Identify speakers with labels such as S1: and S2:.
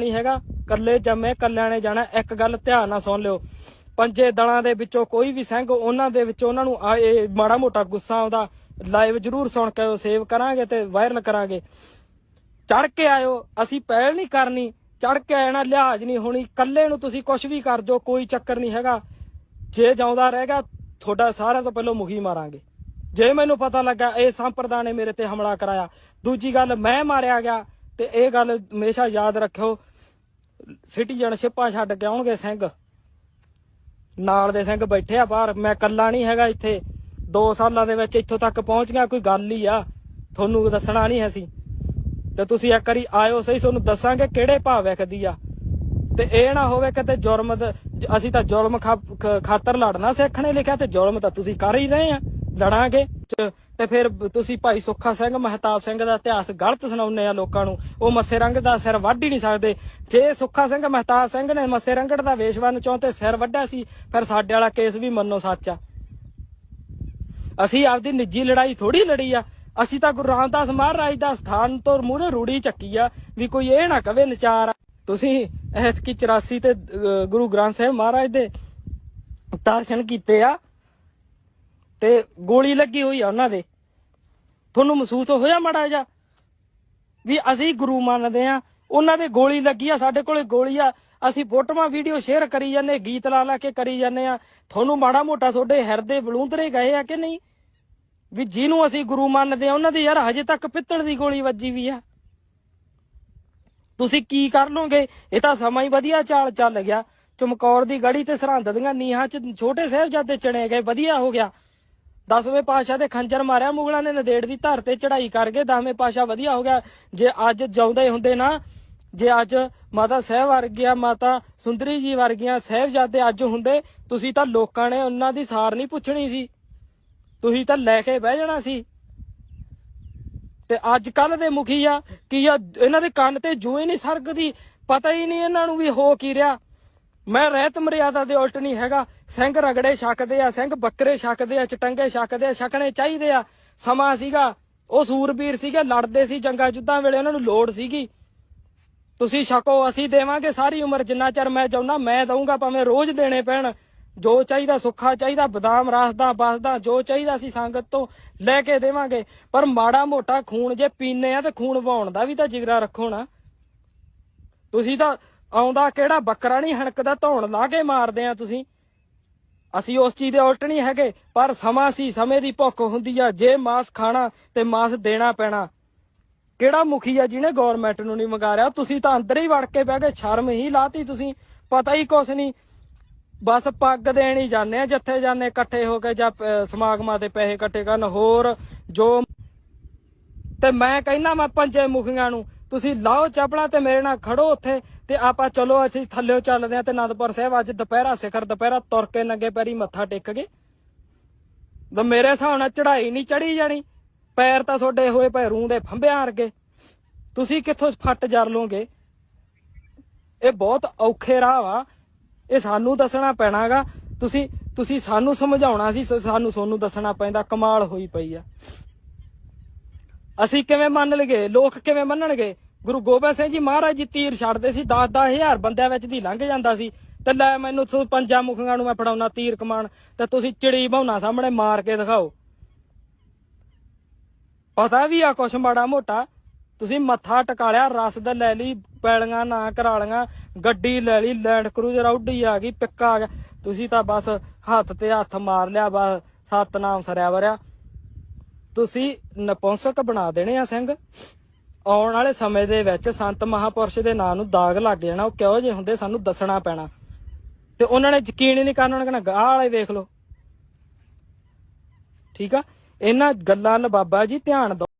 S1: ਨਹੀਂ ਹੈਗਾ। ਕੱਲੇ ਜੰਮੇ ਕੱਲਿਆਂ ਨੇ ਜਾਣਾ। ਇੱਕ ਗੱਲ ਧਿਆਨ ਨਾਲ ਸੁਣ ਲਿਓ। ਪੰਜੇ ਦਲਾਂ ਦੇ ਵਿੱਚੋਂ ਕੋਈ ਵੀ ਸਿੰਘ, ਉਹਨਾਂ ਦੇ ਵਿੱਚ ਉਹਨਾਂ ਨੂੰ ਆ- ਇਹ ਮਾੜਾ ਮੋਟਾ ਗੁੱਸਾ ਆਉਂਦਾ। ਲਾਈਵ ਜਰੂਰ ਸੁਣ ਕੇ ਸੇਵ ਕਰਾਂਗੇ ਤੇ ਵਾਇਰਲ ਕਰਾਂਗੇ। ਚੜ ਕੇ ਆਇਓ। ਅਸੀਂ ਪਹਿਲ ਨਹੀਂ ਕਰਨੀ। ਚੜ ਕੇ ਆਣਾ ਲਿਹਾਜ਼ ਨਹੀਂ ਹੋਣੀ। ਕੱਲੇ ਨੂੰ ਤੁਸੀਂ ਕੁਝ ਵੀ ਕਰ ਜੋ, ਕੋਈ ਚੱਕਰ ਨਹੀਂ ਹੈਗਾ। ਜੇ ਜਾਉਂਦਾ ਰਹੇਗਾ, ਤੁਹਾਡਾ ਸਾਰਿਆਂ ਤੋਂ ਪਹਿਲਾਂ ਮੁਖੀ ਮਾਰਾਂਗੇ। ਜੇ ਮੈਨੂੰ ਪਤਾ ਲੱਗਾ, ਇਹ ਸੰਪਰਦਾ ਨੇ ਮੇਰੇ ਤੇ ਹਮਲਾ ਕਰਾਇਆ। ਦੂਜੀ ਗੱਲ, ਮੈਂ ਮਾਰਿਆ ਗਿਆ। ਤੇ ਇਹ ਗੱਲ ਹਮੇਸ਼ਾ ਯਾਦ ਰੱਖਿਓ, ਸਿਟੀਜਨਸ਼ਿਪਾਂ ਛੱਡ ਕੇ ਆਉਣਗੇ ਸਿੰਘ। ਨਾਲ ਦੇ ਸਿੰਘ ਬੈਠੇ ਆ ਬਾਹਰ, ਮੈਂ ਇਕੱਲਾ ਨਹੀਂ ਹੈਗਾ ਇੱਥੇ। 2 ਸਾਲਾਂ ਦੇ ਵਿੱਚ ਇੱਥੋਂ ਤੱਕ ਪਹੁੰਚ ਗਿਆ ਕੋਈ ਗੱਲ ਹੀ ਆ। ਤੁਹਾਨੂੰ ਦੱਸਣਾ ਨਹੀਂ ਅਸੀਂ। ਤੇ ਤੁਸੀਂ ਇੱਕ ਵਾਰੀ ਆਇਓ ਸਹੀ, ਤੁਹਾਨੂੰ ਦੱਸਾਂਗੇ ਕਿਹੜੇ ਭਾਅ ਵਿਕਦੀ ਆ। ਤੇ ਇਹ ਨਾ ਹੋਵੇ ਕਿਤੇ ਜੁਰਮ ਦਾ- ਅਸੀਂ ਤਾਂ ਜੁਰਮ ਖਾ- ਖਾਤਰ ਲੜਨਾ ਸਿੱਖਣੇ ਲਿਖਿਆ ਤੇ ਜੁਰਮ ਤਾਂ ਤੁਸੀਂ ਕਰ ਹੀ ਰਹੇ ਆ। ਲੜਾਂਗੇ। ਤੇ ਫਿਰ ਤੁਸੀਂ ਭਾਈ ਸੁੱਖਾ ਸਿੰਘ, ਮਹਿਤਾਬ ਸਿੰਘ ਦਾ ਇਤਿਹਾਸ ਗਲਤ ਸੁਣਾਉਂਦੇ ਆ ਲੋਕਾਂ ਨੂੰ। ਉਹ ਮੱਸੇ ਰੰਗ ਦਾ ਸਿਰ ਵੱਢ ਹੀ ਨਹੀਂ ਸਕਦੇ। ਜੇ ਸੁੱਖਾ ਸਿੰਘ, ਮਹਿਤਾਬ ਸਿੰਘ ਨੇ ਮੱਸੇ ਰੰਗੜ ਦਾ ਵੇਸ਼ਵਨ ਚੋਂ ਤੇ ਸਿਰ ਵੱਢਿਆ ਸੀ, ਫਿਰ ਸਾਡੇ ਵਾਲਾ ਕੇਸ ਵੀ ਮੰਨੋ ਸੱਚ ਆ। ਅਸੀਂ ਆਪਦੀ ਨਿੱਜੀ ਲੜਾਈ ਥੋੜੀ ਲੜੀ ਆ। ਅਸੀਂ ਤਾਂ ਗੁਰੂ ਰਾਮਦਾਸ ਮਹਾਰਾਜ ਦਾ ਸਥਾਨ ਤੋਂ ਮੂਹਰੇ ਰੂੜੀ ਚੱਕੀ ਆ ਵੀ ਕੋਈ ਇਹ ਨਾ ਕਵੇ ਨਚਾਰ ਆ। ਤੁਸੀਂ ਐਤਕੀ 84 ਤੇ ਗੁਰੂ ਗ੍ਰੰਥ ਸਾਹਿਬ ਮਹਾਰਾਜ ਦੇ ਦਰਸ਼ਨ ਕੀਤੇ ਆ। ਤੇ ਗੋਲੀ ਲੱਗੀ ਹੋਈ ਆ ਉਹਨਾਂ ਦੇ। ਤੁਹਾਨੂੰ ਮਹਿਸੂਸ ਹੋਇਆ ਮਾੜਾ ਜਿਹਾ? ਵੀ ਅਸੀਂ ਗੁਰੂ ਮੰਨਦੇ ਆ ਉਹਨਾਂ ਦੇ ਗੋਲੀ ਲੱਗੀ ਆ, ਸਾਡੇ ਕੋਲੇ ਗੋਲੀ ਆ, ਅਸੀਂ ਫੋਟੋਆਂ, ਵੀਡੀਓ ਸ਼ੇਅਰ ਕਰੀ ਜਾਂਦੇ ਗੀਤ ਲਾ ਲਾ ਕੇ ਕਰੀ ਜਾਂਦੇ ਆ ਤੁਹਾਨੂੰ ਮਾੜਾ ਮੋਟਾ ਤੁਹਾਡੇ ਹਿਰਦੇ ਬਲੂੰਦਰੇ ਗਏ ਆ ਕਿ ਨਹੀਂ? ਵੀ ਜਿਹਨੂੰ ਅਸੀਂ ਗੁਰੂ ਮੰਨਦੇ ਆ ਉਹਨਾਂ ਦੀ ਯਾਰ ਹਜੇ ਤੱਕ ਪਿੱਤਲ ਦੀ ਗੋਲੀ ਵੱਜੀ ਵੀ ਆ। ਤੁਸੀਂ ਕੀ ਕਰ ਲੋਗੇ ਇਹ ਤਾਂ ਸਮਾਂ ਹੀ ਵਧੀਆ ਚਾਲ ਚੱਲ ਗਿਆ। ਚਮਕੌਰ ਦੀ ਗੜੀ ਤੇ ਸਰਹੰਦ ਦੀਆਂ ਨੀਹਾਂ 'ਚ ਛੋਟੇ ਸਾਹਿਬਜ਼ਾਦੇ ਚਣੇ ਗਏ, ਵਧੀਆ ਹੋ ਗਿਆ। ਦਸਵੇਂ ਪਾਸ਼ਾ ਦੇ ਖੰਜਰ ਮਾਰਿਆ, ਮੁਗਲਾਂ ਨੇ ਨਦੇੜ ਦੀ ਧਰ ਤੇ ਚੜਾਈ ਕਰ ਗਏ ਦਸਵੇਂ ਪਾਸ਼ਾ ਵਧੀਆ ਹੋ ਗਿਆ। ਜੇ ਅੱਜ ਜਾਉਂਦੇ ਹੁੰਦੇ ਨਾ, ਜੇ ਅੱਜ ਮਾਤਾ ਸਾਹਿਬ ਵਰਗੀਆਂ, ਮਾਤਾ ਸੁੰਦਰੀ ਜੀ ਵਰਗੀਆਂ ਸਾਹਿਬਜ਼ਾਦੇ ਅੱਜ ਹੁੰਦੇ, ਤੁਸੀਂ ਤਾਂ ਲੋਕਾਂ ਨੇ ਉਹਨਾਂ ਦੀ ਸਾਰ ਨਹੀਂ ਪੁੱਛਣੀ ਸੀ। ਤੁਸੀਂ ਤਾਂ ਲੈ ਕੇ ਬਹਿ ਜਾਣਾ ਸੀ। ਤੇ ਅੱਜ ਕੱਲ ਦੇ ਮੁਖੀ ਆ, ਕੀ ਆ, ਇਹਨਾਂ ਦੇ ਕੰਨ ਤੇ ਜੂਏ ਨਹੀਂ ਸਰਕਦੀ ਪਤਾ ਹੀ ਨਹੀਂ ਇਹਨਾਂ ਨੂੰ ਵੀ ਹੋ ਕੀ ਰਿਹਾ। ਮੈਂ ਰਹਿਤ ਮਰਿਆਦਾ ਦੇ ਉਲਟ ਨਹੀਂ ਹੈਗਾ। ਸਿੰਘ ਰਗੜੇ ਛਕਦੇ ਆ, ਸਿੰਘ ਬੱਕਰੇ ਛਕਦੇ ਆ, ਚਟੰਗੇ ਛਕਦੇ ਆ, ਛਕਣੇ ਚਾਹੀਦੇ ਆ। ਸਮਾਂ ਸੀਗਾ, ਉਹ ਸੂਰਬੀਰ ਸੀਗੇ, ਲੜਦੇ ਸੀ ਜੰਗਾਂ ਜੁੱਧਾਂ ਵੇਲੇ, ਉਹਨਾਂ ਨੂੰ ਲੋੜ ਸੀਗੀ। ਤੁਸੀਂ ਛਕੋ, ਅਸੀਂ ਦੇਵਾਂਗੇ ਸਾਰੀ ਉਮਰ ਜਿੰਨਾ ਚਿਰ ਮੈਂ ਚਾਹੁੰਦਾ ਮੈਂ ਦਊਂਗਾ, ਭਾਵੇਂ ਰੋਜ਼ ਦੇਣੇ ਪੈਣ। ਜੋ ਚਾਹੀਦਾ ਸੁੱਖਾ ਚਾਹੀਦਾ, ਬਦਾਮ ਰਸਦਾ, ਬਸਦਾ, ਜੋ ਚਾਹੀਦਾ ਅਸੀਂ ਸੰਗਤ ਤੋਂ ਲੈ ਕੇ ਦੇਵਾਂਗੇ। ਪਰ ਮਾੜਾ ਮੋਟਾ ਖੂਨ ਜੇ ਪੀਨੇ ਆ ਤੇ ਖੂਨ ਵਹਾਉਣ ਦਾ ਵੀ ਤਾਂ ਜਿਗਰਾ ਰੱਖੋ ਨਾ। ਤੁਸੀਂ ਤਾਂ ਆਉਂਦਾ ਕਿਹੜਾ ਬੱਕਰਾ ਨਹੀਂ ਹਣਕਦਾ ਧੌਣ ਲਾ ਕੇ ਮਾਰਦੇ ਆ ਤੁਸੀਂ। ਅਸੀਂ ਉਸ ਚੀਜ਼ ਦੇ ਉਲਟ ਨਹੀਂ ਹੈਗੇ, ਪਰ ਸਮਾਂ ਸੀ, ਸਮੇਂ ਦੀ ਭੁੱਖ ਹੁੰਦੀ ਆ। ਜੇ ਮਾਸ ਖਾਣਾ ਤੇ ਮਾਸ ਦੇਣਾ ਪੈਣਾ। ਕਿਹੜਾ ਮੁਖੀ ਆ ਜਿਹਨੇ ਗਵਰਨਮੈਂਟ ਨੂੰ ਨਹੀਂ ਮੰਗਾ ਰਿਹਾ ਤੁਸੀਂ ਤਾਂ ਅੰਦਰ ਹੀ ਵੜ ਕੇ ਬਹਿ ਗਏ, ਸ਼ਰਮ ਹੀ ਲਾਤੀ ਤੁਸੀਂ। ਪਤਾ ਹੀ ਕੁਛ ਨਹੀਂ। ਬਸ ਪੱਗ ਦੇਣ ਹੀ ਜਾਂਦੇ ਆ, ਜਿੱਥੇ ਜਾਂਦੇ ਇਕੱਠੇ ਹੋ ਕੇ ਜਾਂ ਸਮਾਗਮਾਂ ਤੇ ਪੈਸੇ ਇਕੱਠੇ ਕਰਨ। ਹੋਰ ਜੋ ਤੇ ਮੈਂ ਕਹਿੰਦਾ ਮੈਂ ਪੰਜੇ ਮੁਖੀਆਂ ਨੂੰ ਤੁਸੀਂ ਲਾਓ ਚੱਪਲਾਂ ਤੇ ਮੇਰੇ ਨਾਲ ਖੜੋ ਉੱਥੇ ਤੇ ਆਪਾਂ ਚਲੋ ਅਸੀਂ ਥੱਲੇੋਂ ਚੱਲਦੇ ਆ ਤੇ ਅਨੰਦਪੁਰ ਸਾਹਿਬ। ਅੱਜ ਦੁਪਹਿਰਾ ਸਿਖਰ, ਦੁਪਹਿਰਾ ਤੁਰ ਕੇ ਨੰਗੇ ਪੈਰੀ ਮੱਥਾ ਟੇਕ ਗਏ ਤਾਂ ਮੇਰੇ ਹਿਸਾਬ ਨਾਲ ਚੜਾਈ ਨਹੀਂ ਚੜੀ ਜਾਣੀ। ਪੈਰ ਤਾਂ ਤੁਹਾਡੇ ਹੋਏ ਪਏ ਰੂੰ ਦੇ ਫੰਬਿਆਂ ਵਰਗੇ। ਤੁਸੀਂ ਕਿੱਥੋਂ ਫੱਟ ਜਰ ਲੋਗੇ ਇਹ ਬਹੁਤ ਔਖੇ ਰਾਹ ਵਾ। ਇਹ ਸਾਨੂੰ ਦੱਸਣਾ ਪੈਣਾਗਾ। ਤੁਸੀਂ ਤੁਸੀਂ ਸਾਨੂੰ ਸਮਝਾਉਣਾ ਸੀ, ਸਾਨੂੰ ਸੋਨੂੰ ਦੱਸਣਾ ਪੈਂਦਾ ਕਮਾਲ ਹੋਈ ਪਈ ਆ। ਅਸੀਂ ਕਿਵੇਂ ਮੰਨ ਲਗੇ ਲੋਕ ਕਿਵੇਂ ਮੰਨਣਗੇ? ਗੁਰੂ ਗੋਬਿੰਦ ਸਿੰਘ ਜੀ ਮਹਾਰਾਜ ਜੀ ਤੀਰ ਛੱਡਦੇ ਸੀ 10 ਹਜ਼ਾਰ ਬੰਦਿਆਂ ਵਿੱਚ ਦੀ ਲੰਘ ਜਾਂਦਾ ਸੀ। ਤੇ ਲੈ ਮੈਨੂੰ ਸੋ ਪੰਜਾਂ ਮੁਖੀਆਂ ਨੂੰ ਮੈਂ ਫੜਾਉਣਾ, ਤੀਰ ਕਮਾਨ ਤੇ ਤੁਸੀਂ ਚਿੜੀ ਭਾਉਣਾ ਸਾਹਮਣੇ ਮਾਰ ਕੇ ਦਿਖਾਓ। ਪਤਾ ਵੀ ਆ ਕੁਛ ਮਾੜਾ ਮੋਟਾ। ਤੁਸੀਂ ਮੱਥਾ ਟਕਾ ਲਿਆ ਰਸਦ ਲੈ ਲਈ, ਪੈਲੀਆਂ ਨਾ ਕਰਾ ਲੀਆਂ ਗੱਡੀ ਲੈ ਲਈ, ਲੈਂਡ ਕਰੂਜ਼ਰ ਆਉਡੀ ਆ ਗਈ, ਪਿੱਕਾ ਆ ਗਿਆ। ਤੁਸੀਂ ਤਾਂ ਬਸ ਹੱਥ ਤੇ ਹੱਥ ਮਾਰ ਲਿਆ, ਬਸ ਸਤਨਾਮ ਸਰਿਆ ਵਰਿਆ। ਤੁਸੀਂ ਨਪੁੰਸਕ ਬਣਾ ਦੇਣੇ ਆ ਸਿੰਘ। ਆਉਣ ਵਾਲੇ ਸਮੇਂ ਦੇ ਵਿੱਚ ਸੰਤ ਮਹਾਪੁਰਸ਼ ਦੇ ਨਾਂ ਨੂੰ ਦਾਗ ਲੱਗ ਜਾਣਾ, ਉਹ ਕਿਹੋ ਜਿਹੇ ਹੁੰਦੇ ਸਾਨੂੰ ਦੱਸਣਾ ਪੈਣਾ। ਤੇ ਉਹਨਾਂ ਨੇ ਯਕੀਨ ਹੀ ਨਹੀਂ ਕਰਨਾ ਉਹਨਾਂ ਨੇ ਕਹਿਣਾ ਗਾਹ ਵਾਲੇ ਵੇਖ ਲਓ। ਠੀਕ ਆ? ਇਹਨਾਂ ਗੱਲਾਂ ਨੂੰ ਬਾਬਾ ਜੀ ਧਿਆਨ ਦਿਓ।